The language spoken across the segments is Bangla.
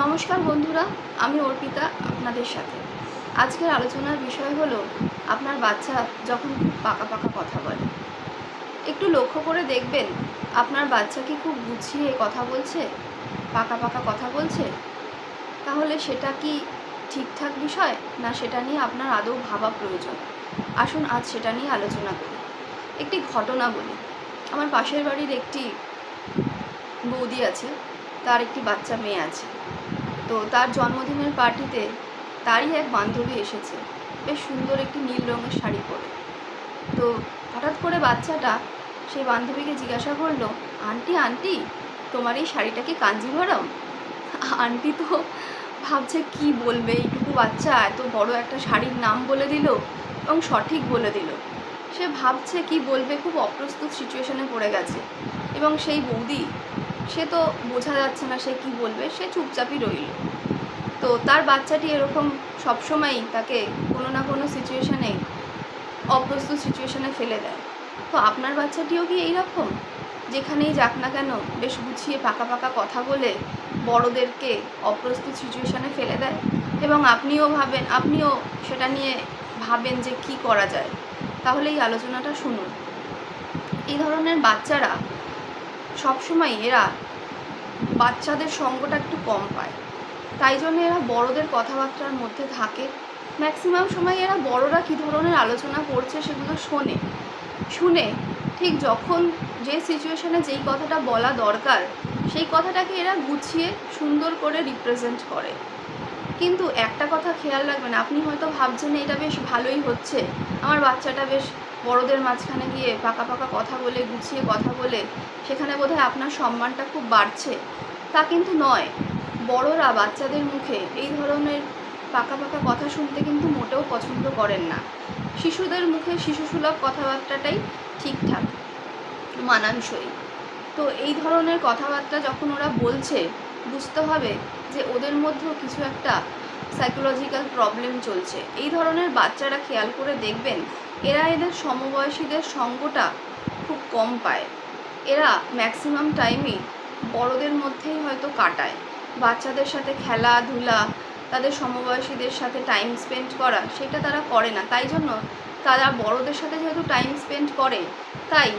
নমস্কার বন্ধুরা, আমি অর্পিতা আপনাদের সাথে। আজকের আলোচনার বিষয় হলো আপনার বাচ্চা যখন খুব পাকা পাকা কথা বলে। একটু লক্ষ্য করে দেখবেন, আপনার বাচ্চা কি খুব গুছিয়ে কথা বলছে? পাকা পাকা কথা বলছে? তাহলে সেটা কি ঠিকঠাক বিষয়, না সেটা নিয়ে আপনার আদৌ ভাবা প্রয়োজন? আসুন আজ সেটা নিয়ে আলোচনা করি। একটি ঘটনা বলি। আমার পাশের বাড়ির একটি বৌদি আছে, তার একটি বাচ্চা মেয়ে আছে। তো তার জন্মদিনের পার্টিতে তারই এক বান্ধবী এসেছে। বেশ সুন্দর একটি নীল রঙের শাড়ি পরে। তো হঠাৎ করে বাচ্চাটা সেই বান্ধবীকে জিজ্ঞাসা করল, আন্টি আন্টি, তোমার এই শাড়িটা কি কাঞ্জিভরম আন্টি তো ভাবছে কি বলবে, এইটুকু বাচ্চা এত বড় একটা শাড়ির নাম বলে দিল এবং সঠিক বলে দিল। সে ভাবছে কি বলবে, খুব অপ্রস্তুত সিচুয়েশনে পড়ে গেছে। এবং সেই বৌদি সে তো বোঝা যাচ্ছে না সে কি বলবে, সে চুপচাপই রইল। তো তার বাচ্চাটি এরকম সবসময়ই তাকে কোনো না কোনো সিচুয়েশানে অপ্রস্তুত সিচুয়েশানে ফেলে দেয়। তো আপনার বাচ্চাটিও কি এইরকম? যেখানেই যাক না কেন, বেশ গুছিয়ে পাকা পাকা কথা বলে বড়দেরকে অপ্রস্তুত সিচুয়েশানে ফেলে দেয়? এবং আপনিও ভাবেন, আপনিও সেটা নিয়ে ভাবেন যে কি করা যায়? তাহলে এই আলোচনাটা শুনুন। এই ধরনের বাচ্চারা সবসময় এরা বাচ্চাদের সঙ্গটা একটু কম পায়। তাই জন্য এরা বড়দের কথাবার্তার মধ্যে থাকে। ম্যাক্সিমাম সময় এরা বড়রা কী ধরনের আলোচনা করছে সেগুলো শোনে। শুনে ঠিক যখন যে সিচুয়েশনে যেই কথাটা বলা দরকার, সেই কথাটাকে এরা গুছিয়ে সুন্দর করে রিপ্রেজেন্ট করে। কিন্তু একটা কথা খেয়াল রাখবেন, আপনি হয়তো ভাবছেন এটা বেশ ভালোই হচ্ছে। আমার বাচ্চাটা বেশ বড়দের মাঝখানে গিয়ে পাকা পাকা কথা বলে, গুছিয়ে কথা বলে, সেখানে বোধহয় আপনার সম্মানটা খুব বাড়ছে। তা কিন্তু নয়। বড়রা বাচ্চাদের মুখে এই ধরনের পাকা পাকা কথা শুনতে কিন্তু মোটেও পছন্দ করেন না। শিশুদের মুখে শিশুসুলভ কথাবার্তাটাই ঠিকঠাক, মানানসই। তো এই ধরনের কথাবার্তা যখন ওরা বলছে, বুঝতে হবে যে ওদের মধ্যেও কিছু একটা সাইকোলজিক্যাল প্রবলেম চলছে। এই ধরনের বাচ্চারা খেয়াল করে দেখবেন, এরা এদের সমবয়সীদের সঙ্গটা খুব কম পায়। এরা ম্যাক্সিমাম টাইমই বড়দের মধ্যেই হয়তো কাটায়। বাচ্চাদের সাথে খেলাধুলা তাদের সমবয়সীদের সাথে টাইম স্পেন্ড করা, সেটা তারা করে না। তাই জন্য তারা বড়দের সাথে যেহেতু টাইম স্পেন্ড করে, তাই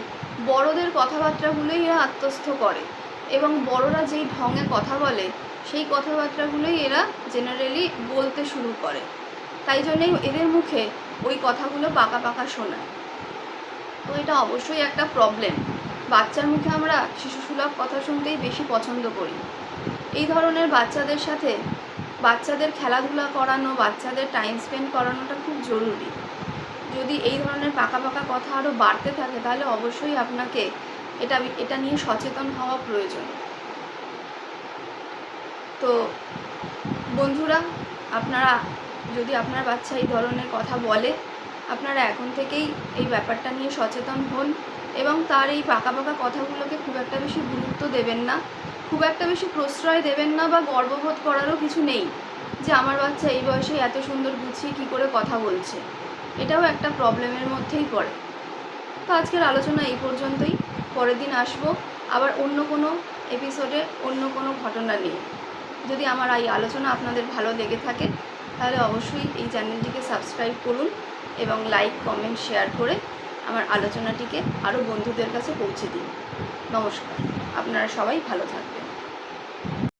বড়দের কথাবার্তাগুলোই এরা আত্মস্থ করে এবং বড়রা যেই ঢঙে কথা বলে, সেই কথাবার্তাগুলোই এরা জেনারেলি বলতে শুরু করে। তাই জন্যই এদের মুখে ওই কথাগুলো পাকা পাকা শোনায় তো এটা অবশ্যই একটা প্রবলেম বাচ্চার মুখে আমরা শিশুসুলভ কথা শুনতেই বেশি পছন্দ করি। এই ধরনের বাচ্চাদের সাথে বাচ্চাদের খেলাধুলা করানো, বাচ্চাদের টাইম স্পেন্ড করানোটা খুব জরুরি। যদি এই ধরনের পাকা পাকা কথা আরও বাড়তে থাকে, তাহলে অবশ্যই আপনাকে এটা এটা নিয়ে সচেতন হওয়া প্রয়োজন। তো বন্ধুরা, আপনারা, যদি আপনার বাচ্চা এই ধরনের কথা বলে, আপনারা এখন থেকেই এই ব্যাপারটা নিয়ে সচেতন হন এবং তার এই পাকা পাকা কথাগুলোকে খুব একটা বেশি গুরুত্ব দেবেন না। খুব একটা বেশি প্রশ্রয় দেবেন না বা গর্ববোধ করারও কিছু নেই যে আমার বাচ্চা এই বয়সে এত সুন্দর গুছিয়ে কী করে কথা বলছে। এটাও একটা প্রবলেমের মধ্যেই পড়ে। তো আজকের আলোচনা এই পর্যন্তই। পরের দিন আসব আবার অন্য কোনো এপিসোডে অন্য কোনো ঘটনা নিয়ে। যদি আমার এই আলোচনা আপনাদের ভালো লেগে থাকে, তাহলে অবশ্যই এই চ্যানেলটিকে সাবস্ক্রাইব করুন এবং লাইক কমেন্ট শেয়ার করে আমার আলোচনাটিকে আরও বন্ধুদের কাছে পৌঁছে দিন। নমস্কার। আপনারা সবাই ভালো থাকবেন।